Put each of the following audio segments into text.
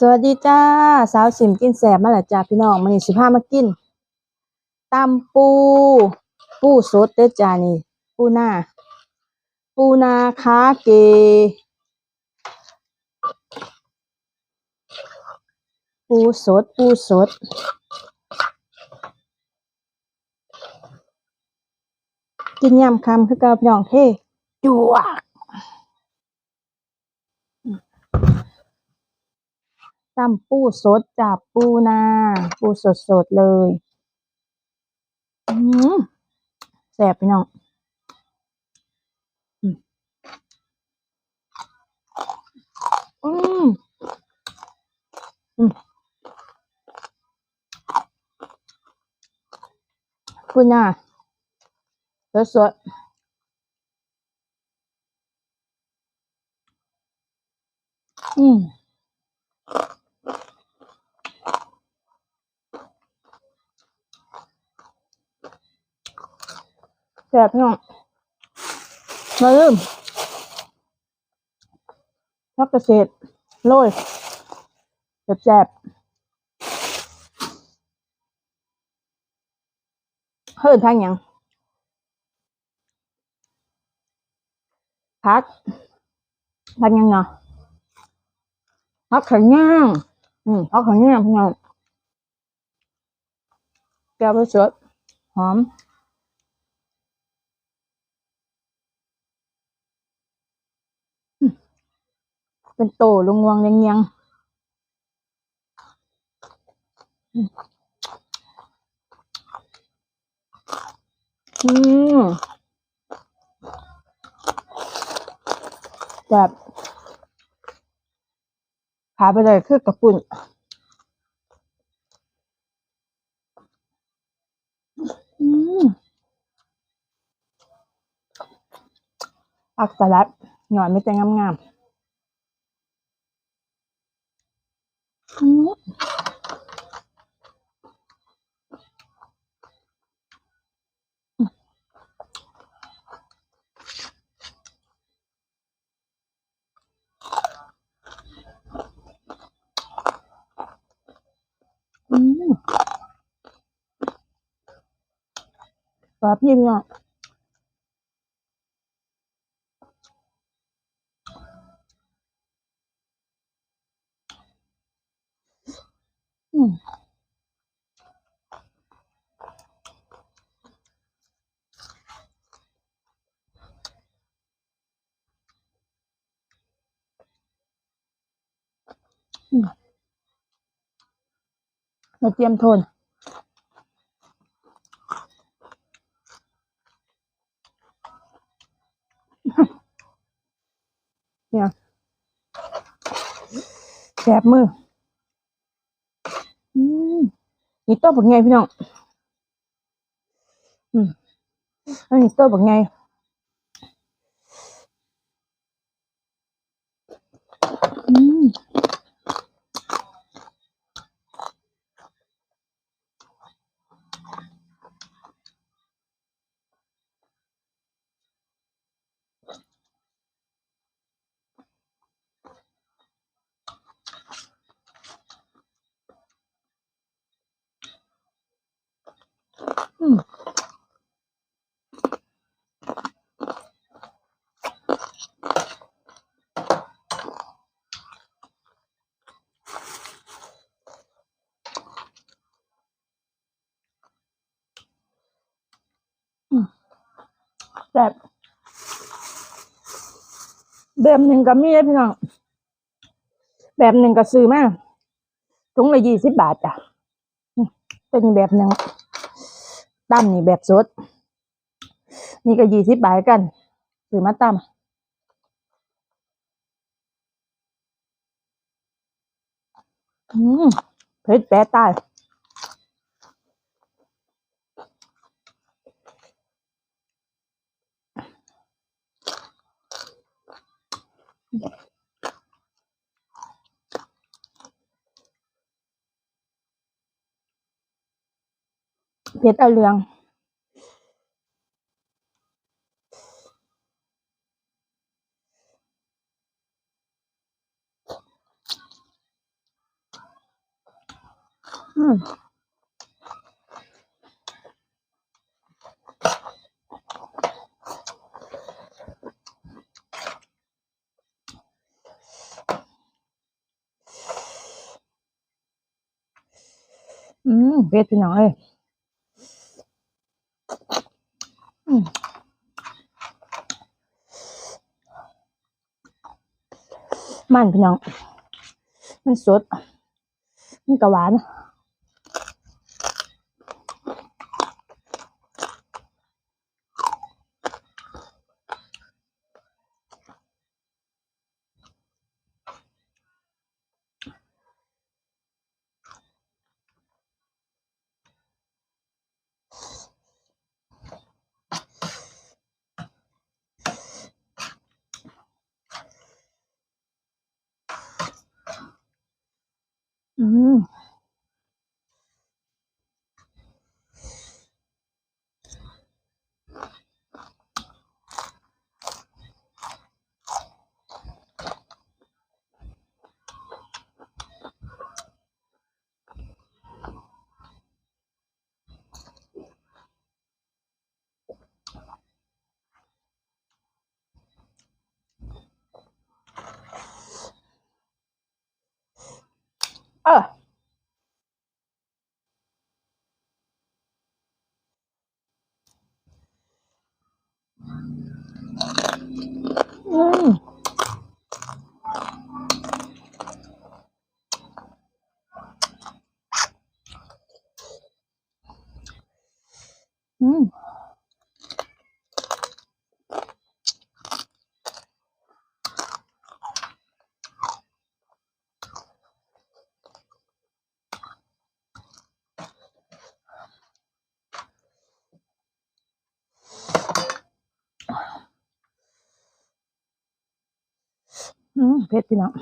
สวัสดีจ้า สาวสิมกินแสบมาแล้วจ้าพี่น้องมื้อนี้สิพามากินตำปู ปูสดเด้อจ้านี่ ปูนาปูนาคาเก ปูสด ปูสดกินยำคำคือก่าพี่น้องเท่จั่วก ตำปูสดจากปูนา ปูสดสดเลยแซ่บพี่น้องอืมอืมอืมปูนาสดสดๆอืม แซ่บพี่น้องมาเริ่มพักเกษตรโรยแซ่บเฮิ่นทางยังพักพักยังเนาะพักขันย่างอืมพักขันย่างพี่น้องแก้วไปสดหอม เป็นโตลงวงยงเงียงอืมแบบขาไปเลยคือกระปุ่นอักสลัดหน่อยไม่แต่งงามๆอืม อืม แบบพี่พี่น้องอืมอืมมาเตรียมโทน เนี่ยแสบมืออืมนี่ตัวบักไงพี่น้องอืมอันนี้ตัวบักไงอืมอืมแซ่บ แบบหนึ่งก็มีเลยพี่น้อง แบบหนึ่งก็ซื้อมาถุงละยี่สิบบาทจ้ะเป็นแบบหนึ่งตั้มนี่แบบสด นี่ก็ยี่สิบบาทกันซื้อมาตั้มอืมเผ็ดแปะตาย เผ็ดเอาเรืองอืม เผ็ดพี่น้องเอ้ยมมันพี่น้อง มันสด มันกะหวาน อื มเอ ออืมอืมอืมเผ็ดพี่น้อง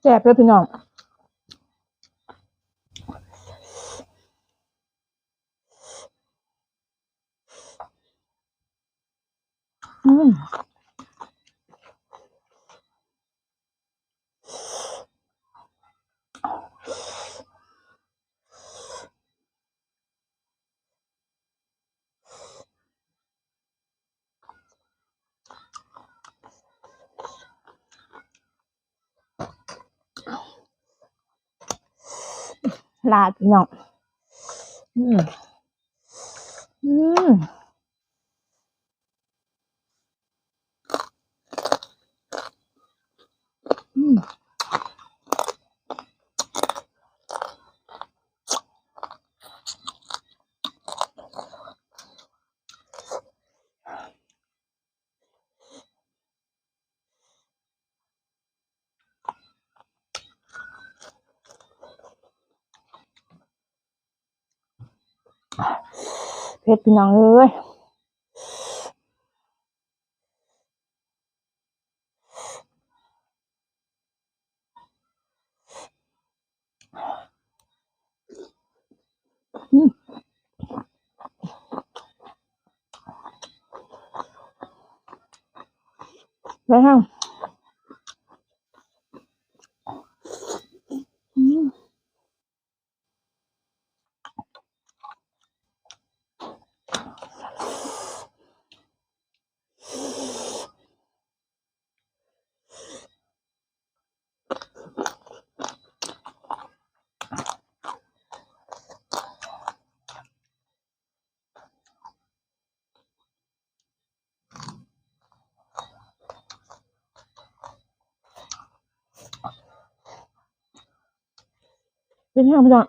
แซ่บเลยพี่น้องอืม ลาดพี่ เผ็ดพี่น้องเอ้ยอืมไปห้าง 今天不讲。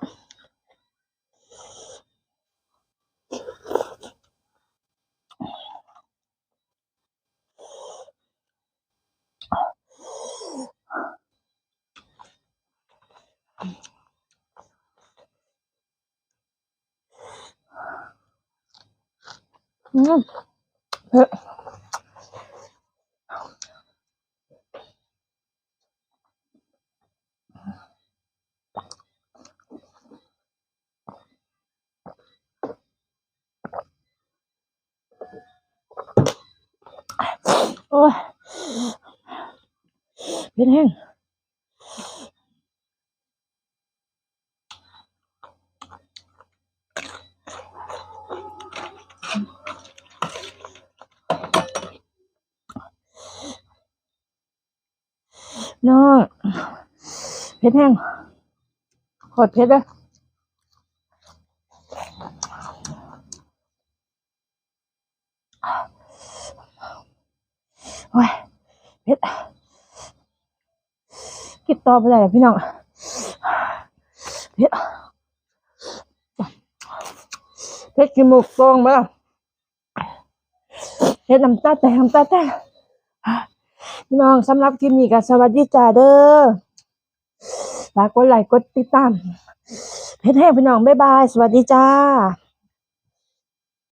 嗯。 โอ้ยเป็นแห้งน้องเผ็ดแห้งขอดเผ็ดเลยโอ้ย เผ็ดกินต่อไปเลยพี่น้องเผ็ดเผ็ดกินหมูกตองมาแล้วเผ็ดน้ำตาแตกน้ำตาแตกพี่น้องสำหรับคลิปนี้ก็สวัสดีจ้าเด้อฝากกดไลค์กดติดตามเผ็ดแห้งพี่น้องบ๊ายบาย สวัสดีจ้า